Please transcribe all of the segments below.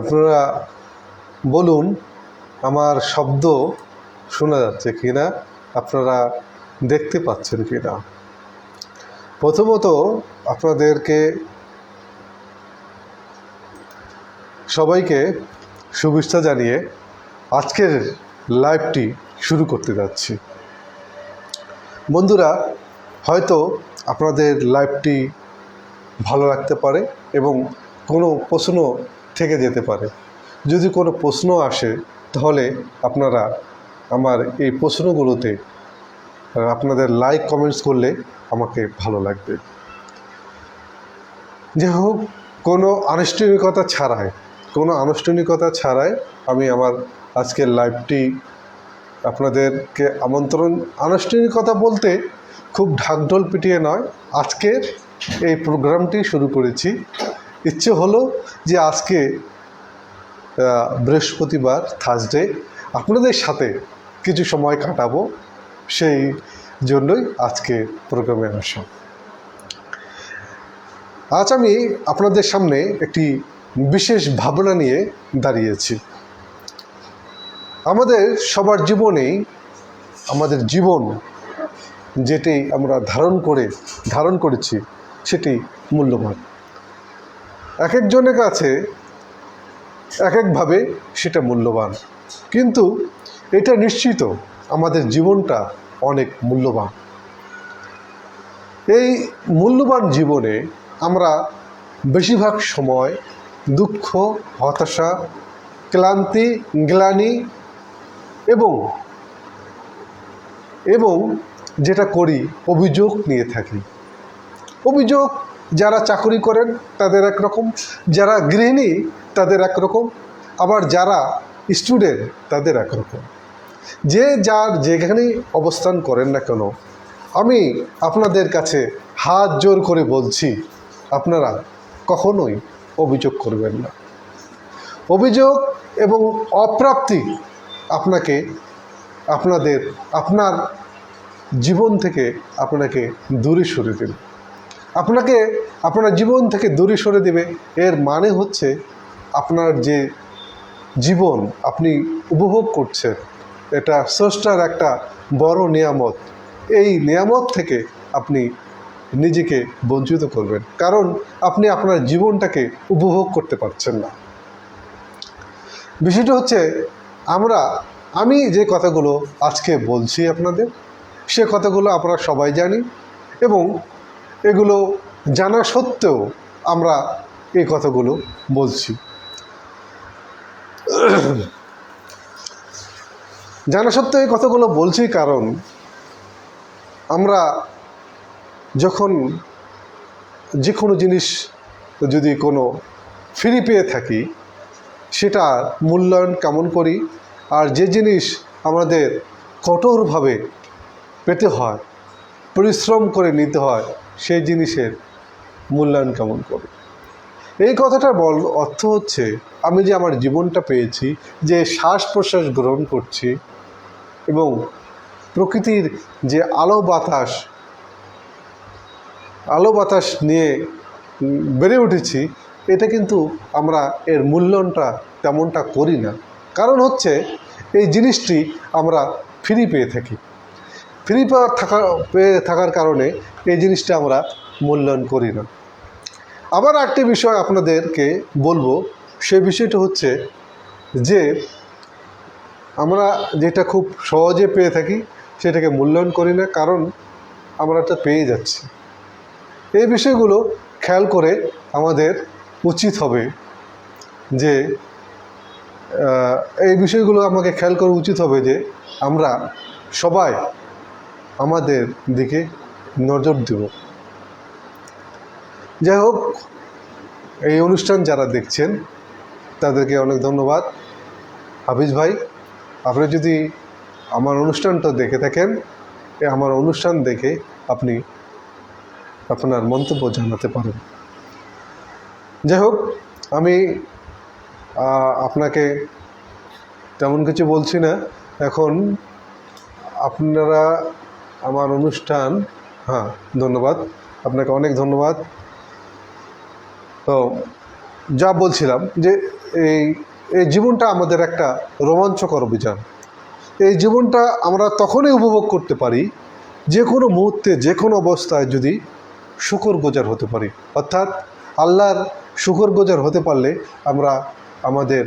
আপনারা বলুন, আমার শব্দ শোনা যাচ্ছে কি না আপনারা দেখতে পাচ্ছেন কি না প্রথমত আপনাদেরকে সবাইকে শুভেচ্ছা জানিয়ে আজকের লাইভটি শুরু করতে যাচ্ছি। বন্ধুরা, হয়তো আপনাদের লাইভটি ভালো লাগতে পারে এবং কোনো প্রশ্ন থেকে যেতে পারে। যদি কোনো প্রশ্ন আসে, তাহলে আপনারা আমার এই প্রশ্নগুলোতে আপনাদের লাইক কমেন্টস করলে আমাকে ভালো লাগবে। যাই হোক, কোনো আনুষ্ঠানিকতা ছাড়াই, কোনো আনুষ্ঠানিকতা ছাড়াই আমি আমার আজকের লাইভটি আপনাদেরকে আমন্ত্রণ, আনুষ্ঠানিকতা বলতে খুব ঢাকঢোল পিটিয়ে নয়, আজকের এই প্রোগ্রামটি শুরু করেছি। ইচ্ছে হলো যে আজকে বৃহস্পতিবার থার্সডে আপনাদের সাথে কিছু সময় কাটাবো সেই জন্যই আজকে প্রোগ্রামে আসা। আজ আমি আপনাদের সামনে একটি বিশেষ ভাবনা নিয়ে দাঁড়িয়েছি। আমাদের সবার জীবনেই, আমাদের জীবন যেটি আমরা ধারণ করে, ধারণ করেছি, সেটি মূল্যবান। এক একজনের কাছে এক একভাবে সেটা মূল্যবান। কিন্তু এটা নিশ্চিত আমাদের জীবনটা অনেক মূল্যবান। এই মূল্যবান জীবনে আমরা বেশিরভাগ সময় দুঃখ, হতাশা, ক্লান্তি, গ্লানি এবং এবং যেটা করি, অভিযোগ নিয়ে থাকি। অভিযোগ যারা চাকরি করেন, তাদের একরকম। যারা গৃহিণী, তাদের একরকম। আবার যারা স্টুডেন্ট তাদের একরকম। যে যার যেখানেই অবস্থান করেন না কেন, আমি আপনাদের কাছে হাত জোর করে বলছি, আপনারা কখনোই অভিযোগ করবেন না। অভিযোগ এবং অপ্রাপ্তি আপনাকে, আপনাদের, আপনার জীবন থেকে আপনাকে দূরে সরে দেবে। আপনাকে আপনার জীবন থেকে দূরে সরে দেবে। এর মানে হচ্ছে আপনার যে জীবন আপনি উপভোগ করছেন, এটা স্রষ্টার একটা বড় নিয়ামত। এই নিয়ামত থেকে আপনি নিজেকে বঞ্চিত করবেন, কারণ আপনি আপনার জীবনটাকে উপভোগ করতে পারছেন না। বিষয়টা হচ্ছে, আমরা, আমি যে কথাগুলো আজকে বলছি আপনাদের, সে কথাগুলো আমরা সবাই জানি এবং এগুলো জানা সত্ত্বেও আমরা এই কথাগুলো বলছি। জানা সত্ত্বেও এই কথাগুলো বলছি কারণ আমরা যখন যে কোনো জিনিস যদি কোনো ফ্রি পেয়ে থাকি, সেটা মূল্যায়ন কেমন করি আর যে জিনিস আমাদের কঠোরভাবে পেতে হয়, পরিশ্রম করে নিতে হয় সেই জিনিসের মূল্যায়ন কেমন করি এই কথাটার বল অর্থ হচ্ছে, আমি যে আমার জীবনটা পেয়েছি, যে শ্বাস প্রশ্বাস গ্রহণ করছি এবং প্রকৃতির যে আলো বাতাস আলো বাতাস নিয়ে বেড়ে উঠেছি, এটা কিন্তু আমরা এর মূল্যায়নটা তেমনটা করি না। কারণ হচ্ছে, এই জিনিসটি আমরা ফ্রি পেয়ে থাকি। ফ্রি পাওয়ার থাকা, পেয়ে থাকার কারণে এই জিনিসটা আমরা মূল্যায়ন করি না। আবার একটি বিষয় আপনাদেরকে বলব, সে বিষয়টা হচ্ছে যে আমরা যেটা খুব সহজে পেয়ে থাকি সেটাকে মূল্যায়ন করি না, কারণ আমরা এটা পেয়ে যাচ্ছি। এই বিষয়গুলো খেয়াল করে আমাদের উচিত হবে যে এই বিষয়গুলো আমাকে খেয়াল করা উচিত হবে যে আমরা সবাই আমাদের দিকে নজর দেব। যাই হোক, এই অনুষ্ঠান যারা দেখছেন, তাদেরকে অনেক ধন্যবাদ। হাফিজ ভাই, আপনি যদি আমার অনুষ্ঠানটা দেখে থাকেন, এ আমার অনুষ্ঠান দেখে আপনি আপনার মন্তব্য জানাতে পারেন। যাই হোক, আমি আপনাকে তেমন কিছু বলছি না। এখন আপনারা আমার অনুষ্ঠান হ্যাঁ ধন্যবাদ। আপনাকে অনেক ধন্যবাদ। তো, যা বলছিলাম যে এই এই জীবনটা আমাদের একটা রোমাঞ্চকর অভিযান। এই জীবনটা আমরা তখনই উপভোগ করতে পারি, যে কোনো মুহূর্তে, যে কোনো অবস্থায় যদি শুকর গোজার হতে পারি। অর্থাৎ আল্লাহর শুকর গোজার হতে পারলে আমরা আমাদের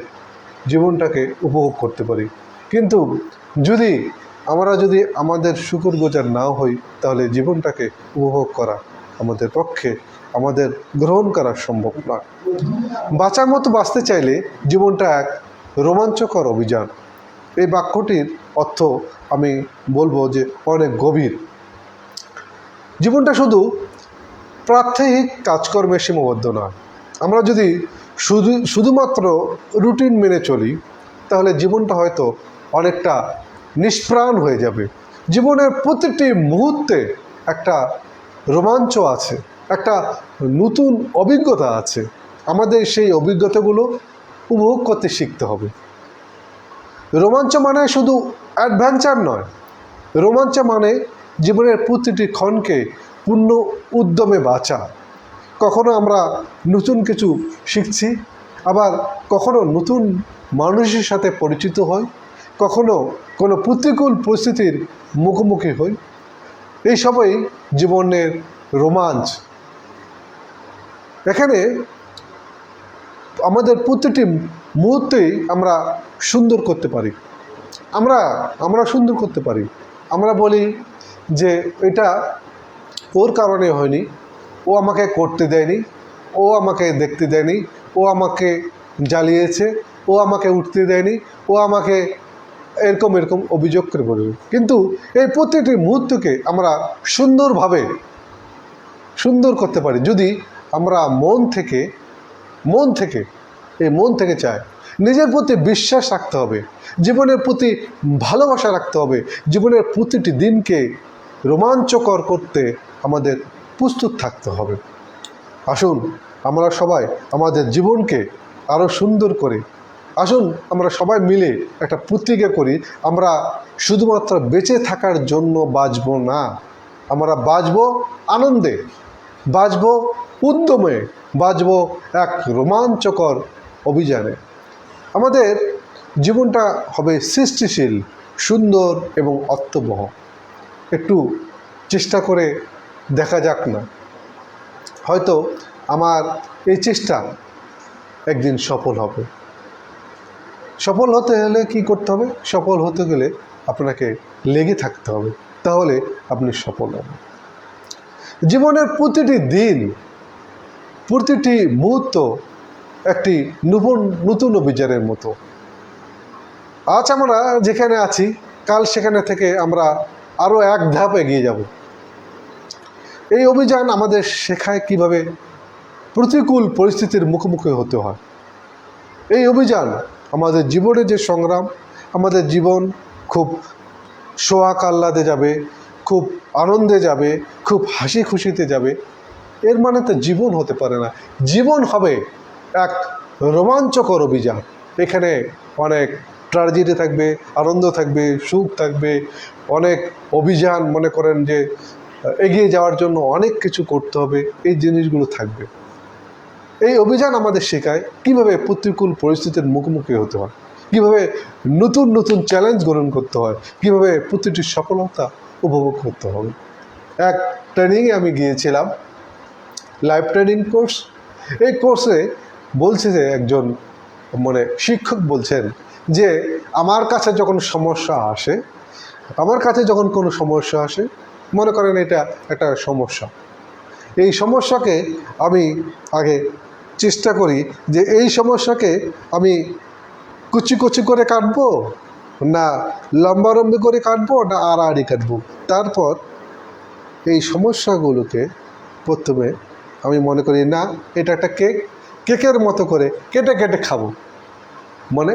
জীবনটাকে উপভোগ করতে পারি। কিন্তু যদি আমরা যদি আমাদের শুকর গোজার নাও হই, তাহলে জীবনটাকে উপভোগ করা আমাদের পক্ষে, আমাদের গ্রহণ করা সম্ভব নয় বাঁচার মতো বাঁচতে চাইলে জীবনটা এক রোমাঞ্চকর অভিযান। এই বাক্যটির অর্থ আমি বলব যে অনেক গভীর। জীবনটা শুধু প্রাত্যহিক কাজকর্মে সীমাবদ্ধ নয়। আমরা যদি শুধু, শুধুমাত্র রুটিন মেনে চলি, তাহলে জীবনটা হয়তো অনেকটা নিষ্প্রাণ হয়ে যাবে। জীবনের প্রতিটি মুহূর্তে একটা রোমাঞ্চ আছে, একটা নতুন অভিজ্ঞতা আছে। আমাদের সেই অভিজ্ঞতাগুলো উপভোগ করতে শিখতে হবে। রোমাঞ্চ মানে শুধু অ্যাডভেঞ্চার নয়। রোমাঞ্চ মানে জীবনের প্রতিটি ক্ষণকে পূর্ণ উদ্যমে বাঁচা। কখনো আমরা নতুন কিছু শিখছি, আবার কখনো নতুন মানুষের সাথে পরিচিত হই। কখনো কোনো প্রতিকূল পরিস্থিতির মুখোমুখি হই। এই সবই জীবনের রোমাঞ্চ। এখানে আমাদের প্রতিটি মুহূর্তেই আমরা সুন্দর করতে পারি। আমরা আমরা সুন্দর করতে পারি। আমরা বলি যে, এটা ওর কারণে হয়নি। ও আমাকে করতে দেয়নি। ও আমাকে দেখতে দেয়নি। ও আমাকে জ্বালিয়েছে। ও আমাকে উঠতে দেয়নি। ও আমাকে এরকম এরকম অভিযোগ করে বলবে। কিন্তু এই প্রতিটি মুহূর্তকে আমরা সুন্দরভাবে, সুন্দর করতে পারি। যদি আমরা মন থেকে মন থেকে, এই মন থেকে চাই, নিজের প্রতি বিশ্বাস রাখতে হবে, জীবনের প্রতি ভালোবাসা রাখতে হবে, জীবনের প্রতিটি দিনকে রোমাঞ্চকর করতে আমাদের প্রস্তুত থাকতে হবে। আসুন, আমরা সবাই আমাদের জীবনকে আরও সুন্দর করে আসুন, আমরা সবাই মিলে একটা প্রতিজ্ঞা করি। আমরা শুধুমাত্র বেঁচে থাকার জন্য বাঁচব না। আমরা বাঁচব আনন্দে, বাঁচব উদ্যমে, বাঁচব এক রোমাঞ্চকর অভিযানে। আমাদের জীবনটা হবে সৃষ্টিশীল, সুন্দর এবং অর্থবহ। একটু চেষ্টা করে দেখা যাক না। হয়তো আমার এই চেষ্টা একদিন সফল হবে। সফল হতে হলে কি করতে হবে? সফল হতে গেলে আপনাকে লেগে থাকতে হবে। তাহলে আপনি সফল হবেন। জীবনের প্রতিটি দিন, প্রতিটি মুহূর্ত একটি নতুন নতুন অভিযানের মতো। আজ আমরা যেখানে আছি, কাল সেখানে থেকে আমরা আরও এক ধাপ এগিয়ে যাব। এই অভিযান আমাদের শেখায় কীভাবে প্রতিকূল পরিস্থিতির মুখোমুখি হতে হয়। এই অভিযান আমাদের জীবনে যে সংগ্রাম, আমাদের জীবন খুব সোহাগ আহ্লাদে যাবে, খুব আনন্দে যাবে, খুব হাসি খুশিতে যাবে। এর মানে তো জীবন হতে পারে না। জীবন হবে এক রোমাঞ্চকর অভিযান। এখানে অনেক ট্র্যাজেডি থাকবে, আনন্দ থাকবে, সুখ থাকবে। অনেক অভিযান মনে করেন যে, এগিয়ে যাওয়ার জন্য অনেক কিছু করতে হবে। এই জিনিসগুলো থাকবে। এই অভিযান আমাদের শেখায় কীভাবে প্রতিকূল পরিস্থিতির মুখোমুখি হতে হয়, কীভাবে নতুন নতুন চ্যালেঞ্জ গ্রহণ করতে হয়, কীভাবে প্রতিটি সফলতা উপভোগ করতে হবে। এক ট্রেনিংয়ে আমি গিয়েছিলাম লাইভ ট্রেনিং কোর্স এই কোর্সে বলছে যে একজন মানে শিক্ষক বলছেন যে, আমার কাছে যখন সমস্যা আসে, আমার কাছে যখন কোনো সমস্যা আসে, মনে করেন এটা একটা সমস্যা। এই সমস্যাকে আমি আগে চেষ্টা করি যে এই সমস্যাকে আমি কুচি কুচি করে কাটবো, না লম্বালম্বি করে কাটবো, না আড়াআড়ি কাটবো। তারপর এই সমস্যাগুলোকে প্রথমে আমি মনে করি, না, এটা একটা কেক, কেকের মতো করে কেটে কেটে খাব। মানে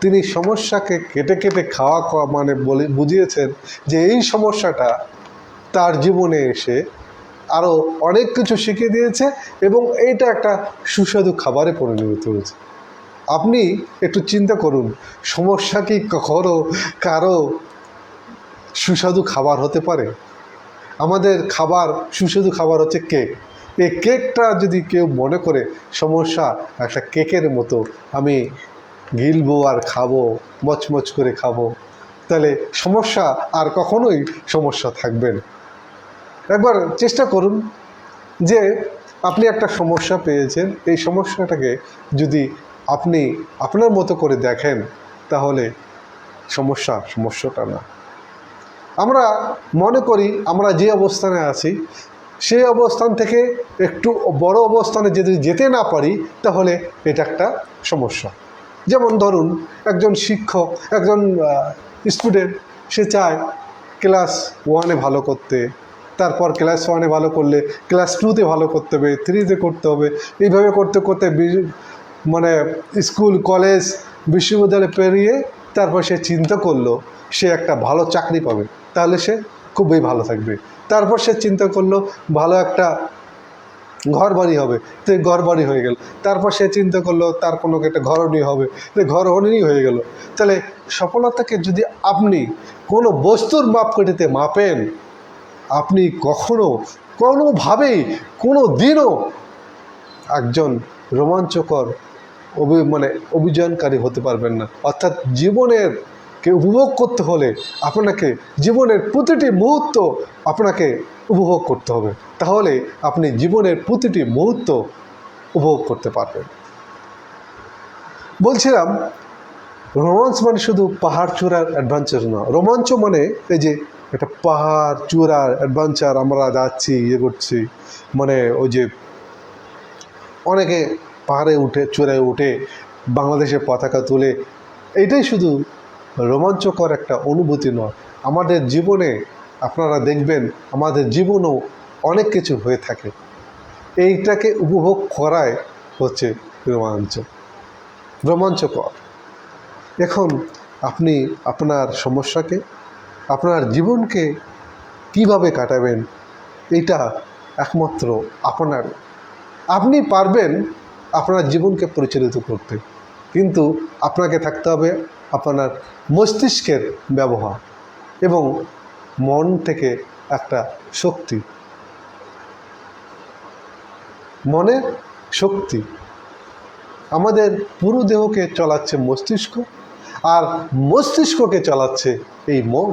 তিনি সমস্যাকে কেটে কেটে খাওয়া মানে বলে, বুঝিয়েছেন যে এই সমস্যাটা তার জীবনে এসে আরও অনেক কিছু শিখিয়ে দিয়েছে এবং এইটা একটা সুস্বাদু খাবারে পরিণত হয়েছে। আপনি একটু চিন্তা করুন, সমস্যা কি কখনো কারও সুস্বাদু খাবার হতে পারে? আমাদের খাবার, সুস্বাদু খাবার হচ্ছে কেক। এই কেকটা যদি কেউ মনে করে, সমস্যা, একটা কেকের মতো, আমি গিলবো আর খাব, মচমচ করে খাব, তাহলে সমস্যা আর কখনোই সমস্যা থাকবে না। একবার চেষ্টা করুন যে আপনি একটা সমস্যা পেয়েছেন, এই সমস্যাটাকে যদি আপনি আপনার মতো করে দেখেন, তাহলে সমস্যা সমস্যাটা না। আমরা মনে করি আমরা যে অবস্থানে আছি, সেই অবস্থান থেকে একটু বড় অবস্থানে যদি যেতে না পারি, তাহলে এটা একটা সমস্যা। যেমন ধরুন, একজন শিক্ষক, একজন স্টুডেন্ট সে চায় ক্লাস ওয়ানে ভালো করতে। তারপর ক্লাস ওয়ানে ভালো করলে ক্লাস টুতে ভালো করতে হবে থ্রিতে করতে হবে। এইভাবে করতে করতে মানে স্কুল কলেজ বিশ্ববিদ্যালয় পেরিয়ে তারপর সে চিন্তা করল, সে একটা ভালো চাকরি পাবে। তাহলে সে খুবই ভালো থাকবে। তারপর সে চিন্তা করল, ভালো একটা ঘর বাড়ি হবে। তো ঘর বাড়ি হয়ে গেল। তারপর সে চিন্তা করল, তার কোনো একটা ঘরণী হবে। তো ঘরণী হয়ে গেল। তাহলে সফলতাকে যদি আপনি কোনো বস্তুর মাপকাঠিতে মাপেন আপনি কখনো, কোনোভাবেই কোনো দিনও একজন রোমাঞ্চকর অভি মানে অভিযানকারী হতে পারবেন না। অর্থাৎ জীবনের কে উপভোগ করতে হলে আপনাকে জীবনের প্রতিটি মুহূর্ত আপনাকে উপভোগ করতে হবে। তাহলে আপনি জীবনের প্রতিটি মুহূর্ত উপভোগ করতে পারবেন। বলছিলাম, রোমাঞ্চ মানে শুধু পাহাড় চূড়ার অ্যাডভেঞ্চার না। রোমাঞ্চ মানে এই যে একটা পাহাড় চূড়ার অ্যাডভেঞ্চার আমরা যাচ্ছি ইয়ে করছি। মানে ওই যে অনেকে পাহাড়ে উঠে, চূড়ায় উঠে বাংলাদেশের পতাকা তুলে, এটাই শুধু রোমাঞ্চকর একটা অনুভূতি নয়। আমাদের জীবনে আপনারা দেখবেন, আমাদের জীবনেও অনেক কিছু হয়ে থাকে। এইটাকে উপভোগ করাই হচ্ছে রোমাঞ্চ, রোমাঞ্চকর। এখন আপনি আপনার সমস্যাকে আপনার জীবনকে কীভাবে কাটাবেন, এটা একমাত্র আপনার। আপনি পারবেন আপনার জীবনকে পরিচালিত করতে, কিন্তু আপনাকে থাকতে হবে আপনার মস্তিষ্কের ব্যবহার এবং মন থেকে একটা শক্তি। মনের শক্তি। আমাদের পুরো দেহকে চলাচ্ছে মস্তিষ্ক আর মস্তিষ্ককে চালাচ্ছে এই মন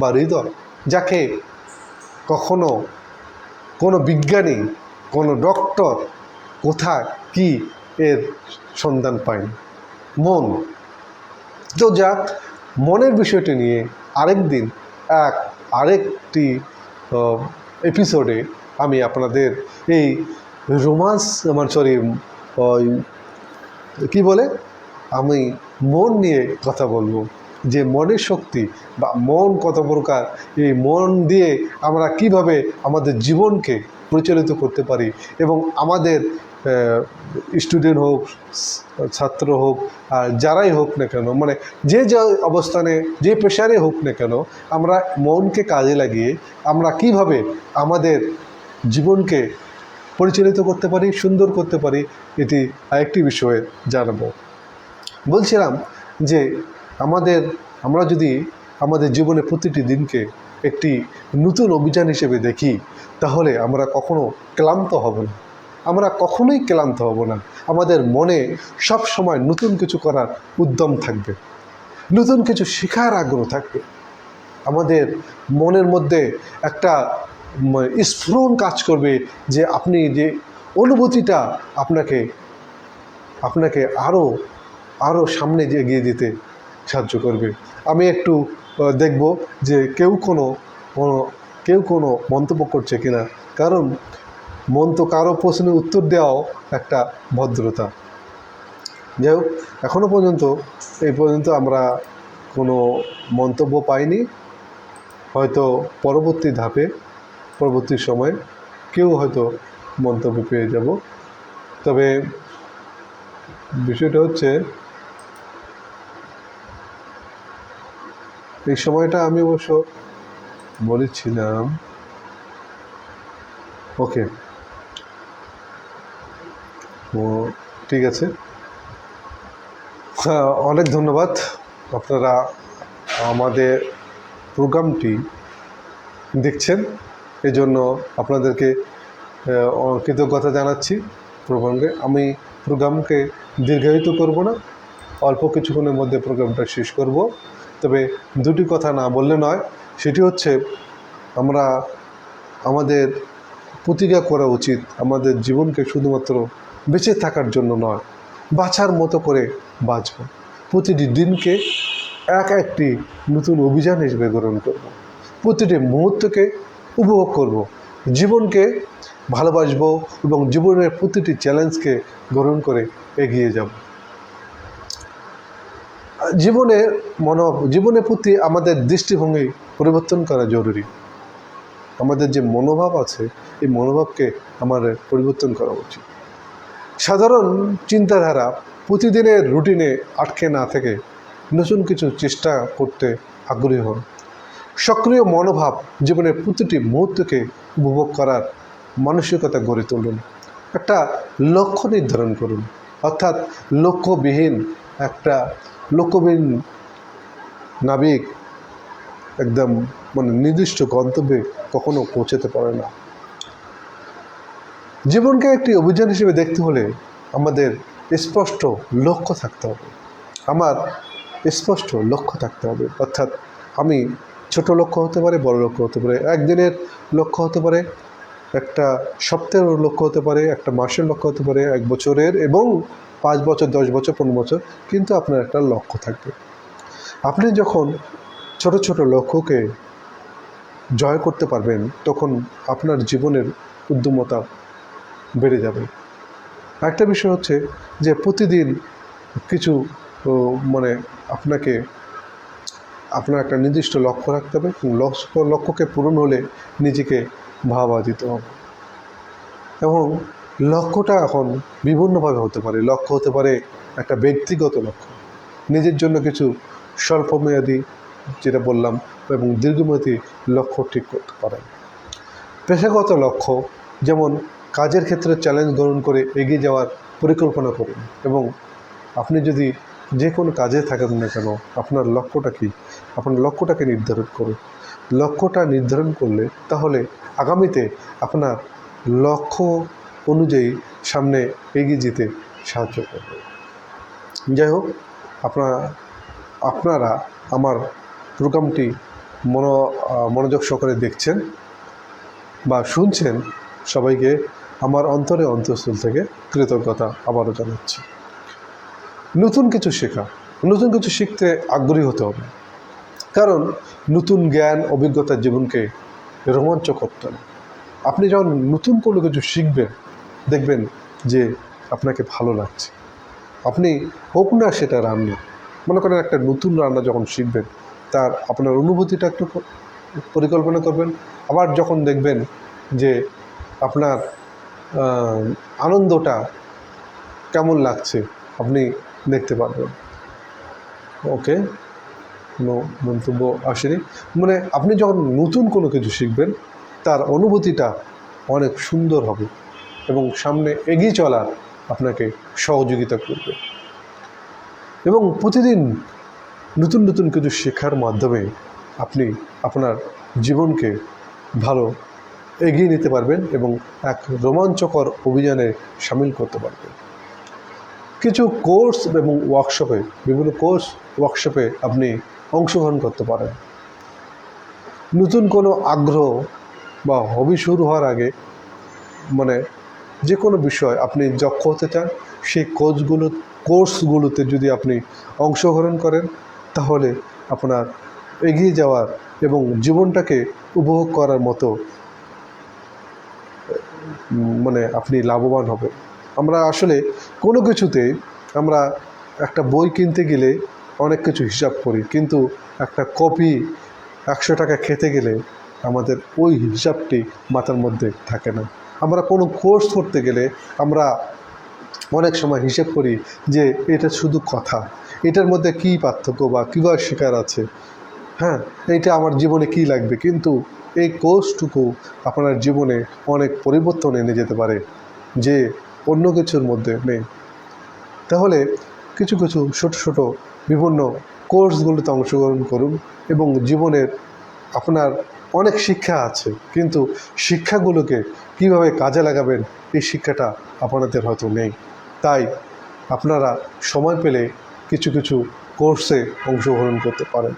বা হৃদয়, যাকে কখনো কোনো বিজ্ঞানী, কোনো ডক্টর কোথায় কি এর সন্ধান পায়নি। মন। তো যাক, মনের বিষয়টি নিয়ে আরেক দিন এক আরেকটি এপিসোডে আমি আপনাদের এই রোমান্স, আমার সরি ওই, কি বলে? আমি মন নিয়ে কথা বলব। যে মনের শক্তি বা মন কত প্রকার, এই মন দিয়ে আমরা কীভাবে আমাদের জীবনকে পরিচালিত করতে পারি এবং আমাদের স্টুডেন্ট হোক, ছাত্র হোক, আর যারাই হোক না কেন মানে যে যে অবস্থানে, যে পেশারে হোক না কেন, আমরা মনকে কাজে লাগিয়ে আমরা কীভাবে আমাদের জীবনকে পরিচালিত করতে পারি, সুন্দর করতে পারি, এটি আরেকটি বিষয়ে জানাব। বলছিলাম যে আমাদের, আমরা যদি আমাদের জীবনে প্রতিটি দিনকে একটি নতুন অভিযান হিসেবে দেখি, তাহলে আমরা কখনো ক্লান্ত হব না। আমরা কখনোই ক্লান্ত হব না। আমাদের মনে সব সময় নতুন কিছু করার উদ্যম থাকবে। নতুন কিছু শেখার আগ্রহ থাকবে। আমাদের মনের মধ্যে একটা স্ফুরণ কাজ করবে যে আপনি যে অনুভূতিটা আপনাকে আপনাকে আরও আরও সামনে এগিয়ে যেতে সাহায্য করবে। আমি একটু দেখব যে কেউ কোনো কেউ কোনো মন্তব্য করছে কিনা। কারণ মন তো কারও প্রশ্নের উত্তর দেওয়াও একটা ভদ্রতা। যাই হোক এখনও পর্যন্ত, এই পর্যন্ত আমরা কোনো মন্তব্য পাইনি। হয়তো পরবর্তী ধাপে, পরবর্তী সময়ে কেউ হয়তো মন্তব্য পেয়ে যাব। তবে বিষয়টা হচ্ছে এই সময়টা আমি অবশ্য বলেছিলাম। ওকে। ও ঠিক আছে। অনেক ধন্যবাদ। আপনারা আমাদের প্রোগ্রামটি দেখছেন। এজন্য আপনাদেরকে কৃতজ্ঞতা জানাচ্ছি প্রোগ্রামকে। আমি প্রোগ্রামকে দীর্ঘায়িত করব না। অল্প কিছুক্ষণের মধ্যে প্রোগ্রামটা শেষ করব। তবে দুটি কথা না বললে নয়, সেটি হচ্ছে আমরা আমাদের প্রতিজ্ঞা করা উচিত আমাদের জীবনকে শুধুমাত্র বেঁচে থাকার জন্য নয়, বাঁচার মতো করে বাঁচব। প্রতিটি দিনকে এক একটি নতুন অভিযান হিসেবে গ্রহণ করব। প্রতিটি মুহূর্তকে উপভোগ করব। জীবনকে ভালোবাসবো এবং জীবনের প্রতিটি চ্যালেঞ্জকে গ্রহণ করে এগিয়ে যাব। জীবনের মনো জীবনের প্রতি আমাদের দৃষ্টিভঙ্গি পরিবর্তন করা জরুরি। আমাদের যে মনোভাব আছে, এই মনোভাবকে আমাদের পরিবর্তন করা উচিত। সাধারণ চিন্তাধারা প্রতিদিনের রুটিনে আটকে না থেকে নতুন কিছু চেষ্টা করতে আগ্রহী হন। সক্রিয় মনোভাব জীবনের প্রতিটি মুহূর্তকে উপভোগ করার মানসিকতা গড়ে তুলুন। একটা লক্ষ্য নির্ধারণ করুন। অর্থাৎ লক্ষ্যবিহীন একটা লক্ষ্যবিহীন নাবিক একদম মানে নির্দিষ্ট গন্তব্যে কখনো পৌঁছাতে পারে না। জীবনকে একটি অভিযান হিসেবে দেখতে হলে আমাদের স্পষ্ট লক্ষ্য থাকতে হবে। আমার স্পষ্ট লক্ষ্য থাকতে হবে। অর্থাৎ আমি ছোট লক্ষ্য হতে পারে, বড় লক্ষ্য হতে পারে, একদিনের লক্ষ্য হতে পারে, একটা সপ্তাহের লক্ষ্য হতে পারে, একটা মাসের লক্ষ্য হতে পারে, এক বছরের এবং পাঁচ বছর, দশ বছর, পনেরো বছর, কিন্তু আপনার একটা লক্ষ্য থাকবে। আপনি যখন ছোট ছোট লক্ষ্যকে জয় করতে পারবেন, তখন আপনার জীবনের উদ্যমতা বেড়ে যাবে। একটা বিষয় হচ্ছে যে প্রতিদিন কিছু মানে আপনাকে, আপনার একটা নির্দিষ্ট লক্ষ্য রাখতে হবে লক্ষ্য, লক্ষ্যকে পূরণ হলে নিজেকে ভাবা দিতে হবে। এবং লক্ষ্যটা এখন বিভিন্নভাবে হতে পারে। লক্ষ্য হতে পারে একটা ব্যক্তিগত লক্ষ্য। নিজের জন্য কিছু স্বল্পমেয়াদী যেটা বললাম এবং দীর্ঘমেয়াদী লক্ষ্য ঠিক করতে পারেন। পেশাগত লক্ষ্য যেমন কাজের ক্ষেত্রে চ্যালেঞ্জ গ্রহণ করে এগিয়ে যাওয়ার পরিকল্পনা করুন এবং আপনি যদি যে কোনো কাজে থাকেন না কেন আপনার লক্ষ্যটা কী? আপনার লক্ষ্যটাকে নির্ধারণ করুন। লক্ষ্যটা নির্ধারণ করলে তাহলে আগামীতে আপনার লক্ষ্য অনুযায়ী সামনে এগিয়ে যেতে সাহায্য করবে। যাই হোক আপনার, আপনারা আমার প্রোগ্রামটি মনো মনোযোগ সহকারে দেখছেন বা শুনছেন, সবাইকে আমার অন্তরে অন্তঃস্থল থেকে কৃতজ্ঞতা আবারও জানাচ্ছি। নতুন কিছু শেখা, নতুন কিছু শিখতে আগ্রহী হতে হবে। কারণ নতুন জ্ঞান, অভিজ্ঞতা জীবনকে রোমাঞ্চ করতে আপনি যখন নতুন কোনো কিছু শিখবেন দেখবেন যে আপনাকে ভালো লাগছে। আপনি হোক না সেটা রান্না, মনে করেন একটা নতুন রান্না যখন শিখবেন, তার আপনার অনুভূতিটা একটু পরিকল্পনা করবেন। আবার যখন দেখবেন যে আপনার আনন্দটা কেমন লাগছে, আপনি দেখতে পারবেন। ওকে? কোনো মন্তব্য আসেনি। মানে আপনি যখন নতুন কোনো কিছু শিখবেন, তার অনুভূতিটা অনেক সুন্দর হবে। এবং সামনে এগিয়ে চলার আপনাকে সহযোগিতা করবে। এবং প্রতিদিন নতুন নতুন কিছু শেখার মাধ্যমে আপনি আপনার জীবনকে ভালো এগিয়ে নিতে পারবেন এবং এক রোমাঞ্চকর অভিযানে সামিল করতে পারবেন। কিছু কোর্স এবং ওয়ার্কশপে, বিভিন্ন কোর্স ওয়ার্কশপে আপনি অংশগ্রহণ করতে পারেন। নতুন কোনো আগ্রহ বা হবি শুরু হওয়ার আগে মানে যে কোনো বিষয় আপনি দক্ষ হতে চান, সেই কোর্সগুলো কোর্সগুলোতে যদি আপনি অংশগ্রহণ করেন, তাহলে আপনার এগিয়ে যাওয়ার এবং জীবনটাকে উপভোগ করার মতো মানে আপনি লাভবান হবেন। আমরা আসলে কোনো কিছুতে আমরা একটা বই কিনতে গেলে অনেক কিছু হিসাব করি, কিন্তু একটা কপি একশো টাকা খেতে গেলে আমাদের ওই হিসাবটি মাথার মধ্যে থাকে না। আমরা কোনো কোর্স করতে গেলে আমরা অনেক সময় হিসেব করি যে এটা শুধু কথা। এটার মধ্যে কী পার্থক্য বা কীভাবে শেখার আছে? হ্যাঁ এইটা আমার জীবনে কী লাগবে? কিন্তু এই কোর্সটুকু আপনার জীবনে অনেক পরিবর্তন এনে যেতে পারে যে অন্য কিছুর মধ্যে নেই। তাহলে কিছু কিছু ছোট ছোট বিভিন্ন কোর্সগুলোতে অংশগ্রহণ করুন এবং জীবনের আপনার অনেক শিক্ষা আছে, কিন্তু শিক্ষাগুলোকে কীভাবে কাজে লাগাবেন এই শিক্ষাটা আপনাদের হয়তো নেই। তাই আপনারা সময় পেলে কিছু কিছু কোর্সে অংশগ্রহণ করতে পারেন।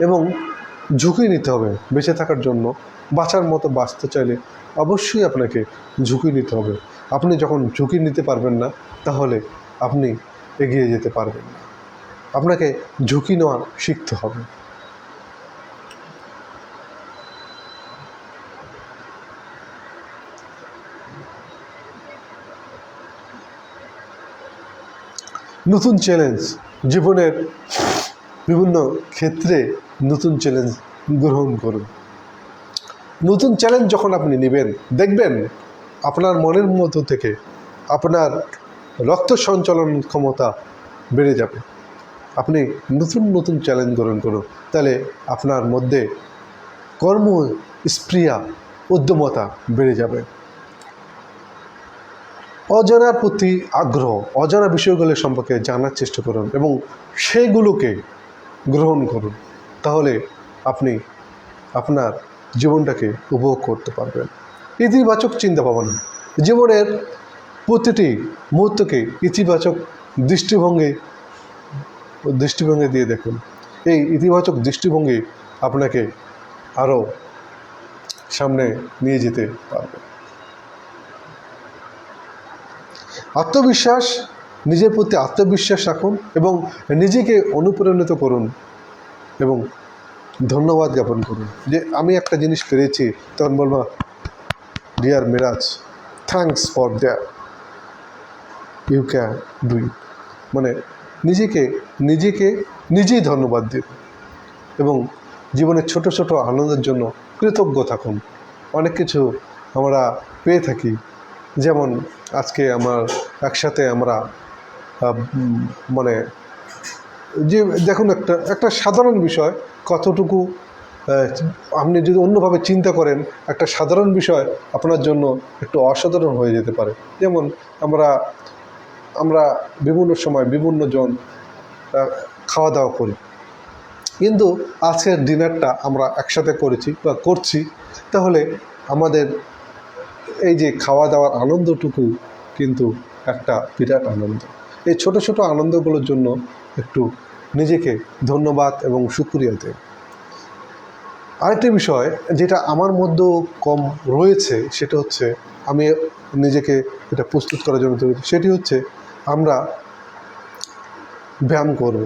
এবং ঝুঁকি নিতে হবে বেঁচে থাকার জন্য, বাঁচার মতো বাঁচতে চাইলে অবশ্যই আপনাকে ঝুঁকি নিতে হবে। আপনি যখন ঝুঁকি নিতে পারবেন না, তাহলে আপনি এগিয়ে যেতে পারবেন না। আপনাকে ঝুঁকি নেওয়া শিখতে হবে। নতুন চ্যালেঞ্জ জীবনের বিভিন্ন ক্ষেত্রে নতুন চ্যালেঞ্জ গ্রহণ করুন। নতুন চ্যালেঞ্জ যখন আপনি নেবেন, দেখবেন আপনার মনের মতো থেকে আপনার রক্ত সঞ্চালন ক্ষমতা বেড়ে যাবে। আপনি নতুন নতুন চ্যালেঞ্জ গ্রহণ করুন। তাহলে আপনার মধ্যে কর্ম স্প্রিয়া উদ্যমতা বেড়ে যাবে। অজানার প্রতি আগ্রহ, অজানা বিষয়গুলো সম্পর্কে জানার চেষ্টা করুন এবং সেগুলোকে গ্রহণ করুন। তাহলে আপনি আপনার জীবনটাকে উপভোগ করতে পারবেন। ইতিবাচক চিন্তা ভাবনা জীবনের প্রতিটি মুহূর্তকে ইতিবাচক দৃষ্টিভঙ্গি দৃষ্টিভঙ্গি দিয়ে দেখুন। এই ইতিবাচক দৃষ্টিভঙ্গি আপনাকে আরও সামনে নিয়ে যেতে পারবে। আত্মবিশ্বাস, নিজের প্রতি আত্মবিশ্বাস রাখুন এবং নিজেকে অনুপ্রাণিত করুন এবং ধন্যবাদ জ্ঞাপন করুন। যে আমি একটা জিনিস পেরেছি তখন বলব dear Miraj thanks for that you can do it মানে নিজেকে নিজেকে নিজেই ধন্যবাদ দিন এবং জীবনের ছোট ছোট আনন্দের জন্য কৃতজ্ঞ থাকুন। অনেক কিছু আমরা পেয়ে থাকি। যেমন আজকে আমার একসাথে আমরা মানে যে দেখুন একটা একটা সাধারণ বিষয়, কতটুকু আপনি যদি অন্যভাবে চিন্তা করেন, একটা সাধারণ বিষয় আপনার জন্য একটু অসাধারণ হয়ে যেতে পারে। যেমন আমরা আমরা বিভিন্ন সময় বিভিন্ন জন খাওয়া দাওয়া করি। কিন্তু আজকের ডিনারটা আমরা একসাথে করেছি বা করছি, তাহলে আমাদের এই যে খাওয়া দাওয়ার আনন্দটুকু কিন্তু একটা বিরাট আনন্দ। এই ছোট ছোট আনন্দগুলোর জন্য একটু নিজেকে ধন্যবাদ এবং সুক্রিয়া দেয় আরেকটি বিষয় যেটা আমার মধ্যেও কম রয়েছে সেটা হচ্ছে আমি নিজেকে এটা প্রস্তুত করার জন্য সেটি হচ্ছে আমরা ব্যায়াম করব।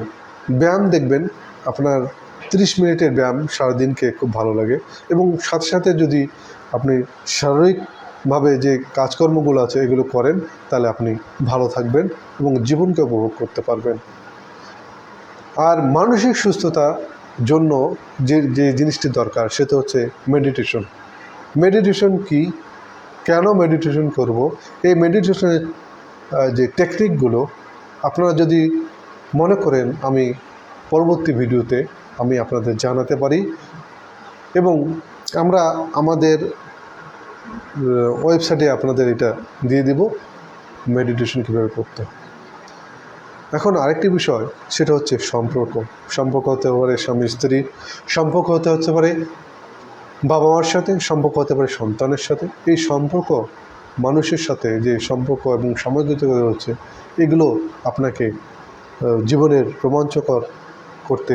ব্যায়াম দেখবেন আপনার তিরিশ মিনিটের ব্যায়াম সারাদিনকে খুব ভালো লাগে এবং সাথে সাথে যদি আপনি শারীরিকভাবে যে কাজকর্মগুলো আছে, এগুলো করেন, তাহলে আপনি ভালো থাকবেন এবং জীবনকে উপভোগ করতে পারবেন। আর মানসিক সুস্থতা জন্য যে যে জিনিসটি দরকার, সেটা হচ্ছে মেডিটেশন মেডিটেশন কি? কেন মেডিটেশন করব? এই মেডিটেশনের যে টেকনিকগুলো আপনারা যদি মনে করেন, আমি পরবর্তী ভিডিওতে আমি আপনাদের জানাতে পারি এবং আমরা আমাদের ওয়েবসাইটে আপনাদের এটা দিয়ে দিব মেডিটেশন কীভাবে করতে এখন আরেকটি বিষয়, সেটা হচ্ছে সম্পর্ক সম্পর্ক হতে পারে স্বামী, স্ত্রী, সম্পর্ক হতে হতে পারে বাবা মার সাথে, সম্পর্ক হতে পারে সন্তানের সাথে এই সম্পর্ক মানুষের সাথে, যে সম্পর্ক এবং সামাজিকতা হচ্ছে এগুলো আপনাকে জীবনের রোমাঞ্চকর করতে।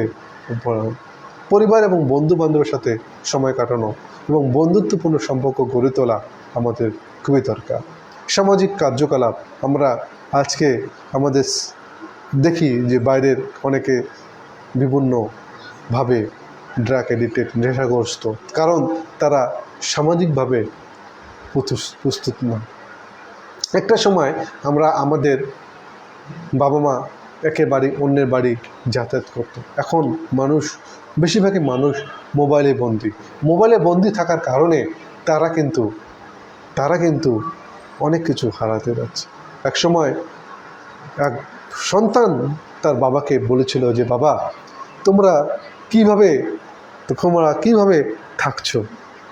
পরিবার এবং বন্ধু বান্ধবের সাথে সময় কাটানো এবং বন্ধুত্বপূর্ণ সম্পর্ক গড়ে তোলা আমাদের খুবই দরকার। সামাজিক কার্যকলাপ আমরা আজকে আমাদের দেখি যে বাইরের অনেকে বিভিন্নভাবে ড্রাগ এডিক্টেড নেশাগ্রস্ত। কারণ তারা সামাজিকভাবে প্রস্তুত না। একটা সময় আমরা আমাদের বাবা মা একের বাড়ি অন্যের বাড়ি যাতায়াত করতো। এখন মানুষ বেশিরভাগই মানুষ মোবাইলে বন্দি। মোবাইলে বন্দি থাকার কারণে তারা কিন্তু তারা কিন্তু অনেক কিছু হারাতে যাচ্ছে। এক সময় এক সন্তান তার বাবাকে বলেছিল যে, বাবা, তোমরা কীভাবে তোমরা কীভাবে থাকছো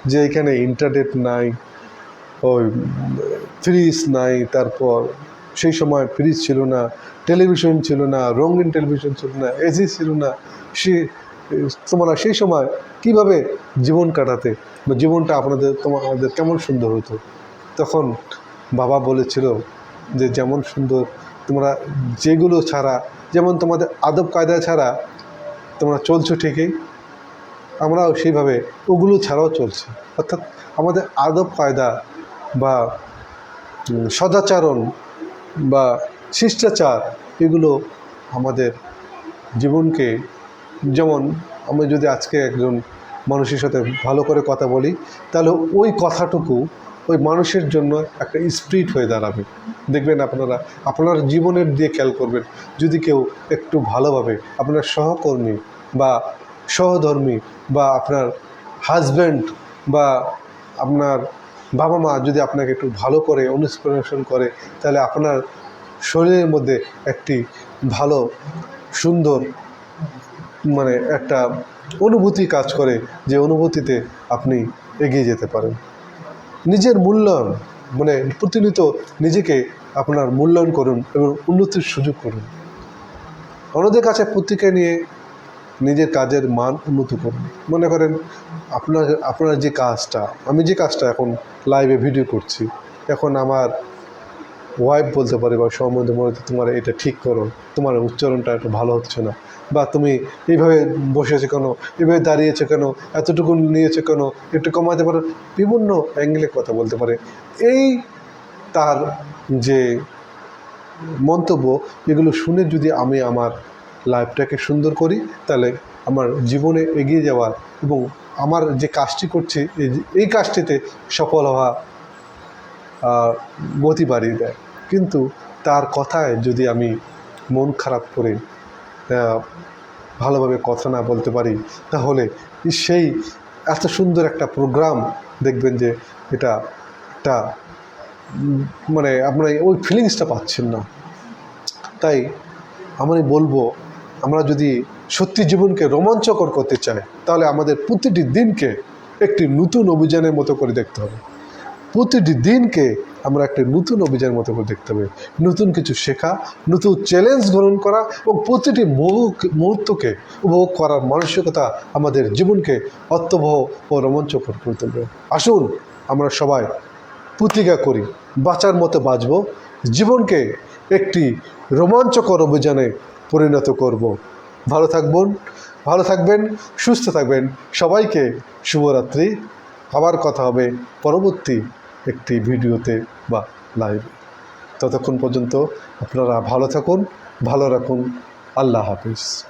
যে এখানে ইন্টারনেট নাই, ওই ফ্রিজ নাই, তারপর সেই সময় ফ্রিজ ছিল না টেলিভিশন ছিল না, রঙিন টেলিভিশন ছিল না এসি ছিল না, সে তোমরা সেই সময় কীভাবে জীবন কাটাতে বা জীবনটা আপনাদের, তোমাদের কেমন সুন্দর হতো? তখন বাবা বলেছিল যে, যেমন সুন্দর, তোমরা যেগুলো ছাড়া, যেমন তোমাদের আদব কায়দা ছাড়া তোমরা চলছো ঠিকই, আমরাও সেইভাবে ওগুলো ছাড়াও চলছে। অর্থাৎ আমাদের আদব কায়দা বা সদাচরণ বা শিষ্টাচার, এগুলো আমাদের জীবনকে যেমন আমি যদি আজকে একজন মানুষের সাথে ভালো করে কথা বলি, তাহলে ওই কথাটুকু ওই মানুষের জন্য একটা স্প্রিট হয়ে দাঁড়াবে। দেখবেন আপনারা, আপনার জীবনের দিয়ে খেয়াল করবেন। যদি কেউ একটু ভালোভাবে আপনার সহকর্মী বা সহধর্মী বা আপনার হাজব্যান্ড বা আপনার বাবা মা যদি আপনাকে একটু ভালো করে অনুস্পেষণ করে, তাহলে আপনার শরীরের মধ্যে একটি ভালো, সুন্দর মানে একটা অনুভূতি কাজ করে যে অনুভূতিতে আপনি এগিয়ে যেতে পারেন। নিজের মূল্যায়ন মানে প্রতিনিয়ত নিজেকে আপনার মূল্যায়ন করুন এবং উন্নতির সুযোগ করুন। অন্যদের কাছে প্রতিক্রিয়া নিয়ে নিজের কাজের মান উন্নত করুন। মনে করেন, আপনার আপনার যে কাজটা, আমি যে কাজটা এখন লাইভে ভিডিও করছি, এখন আমার ওয়াইফ বলতে পারে বা সম্বন্ধে মনে তোমার এটা ঠিক করো, তোমার উচ্চারণটা একটু ভালো হচ্ছে না। বা তুমি এইভাবে বসে আছো কেন? এইভাবে দাঁড়িয়েছো কেন? এতটুকু নিয়েছো কেন? একটু কমাতে পারো? বিভিন্ন অ্যাঙ্গেলে কথা বলতে পারে। এই তার যে মন্তব্য, এগুলো শুনে যদি আমি আমার লাইফটাকে সুন্দর করি, তাহলে আমার জীবনে এগিয়ে যাওয়ার এবং আমার যে কাজটি করছি, এই কাজটিতে সফল হওয়া গতি বাড়িয়ে দেয়। কিন্তু তার কথায় যদি আমি মন খারাপ করে ভালোভাবে কথা না বলতে পারি, তাহলে সেই এত সুন্দর একটা প্রোগ্রাম দেখবেন যে এটা একটা মানে আপনার ওই ফিলিংসটা পাচ্ছেন না। তাই আমি বলব, আমরা যদি সত্যি জীবনকে রোমাঞ্চকর করতে চাই, তাহলে আমাদের প্রতিটি দিনকে একটি নতুন অভিযানের মতো করে দেখতে হবে। প্রতিটি দিনকে আমরা একটা নতুন অভিযানের মতো করে দেখতে হবে। নতুন কিছু শেখা, নতুন চ্যালেঞ্জ গ্রহণ করা এবং প্রতিটি মুহূর্তকে উপভোগ করার মানসিকতা আমাদের জীবনকে অর্থবহ ও রোমাঞ্চকর করে তুলবে। আসুন, আমরা সবাই প্রতিজ্ঞা করি, বাঁচার মতো বাঁচব, জীবনকে একটি রোমাঞ্চকর অভিযানে পরিণত করব। ভালো থাকবেন ভালো থাকবেন, সুস্থ থাকবেন। সবাইকে শুভরাত্রি। আবার কথা হবে পরবর্তী একটি ভিডিওতে বা লাইভ ততক্ষণ পর্যন্ত আপনারা ভালো থাকুন ভালো রাখুন। আল্লাহ হাফিজ।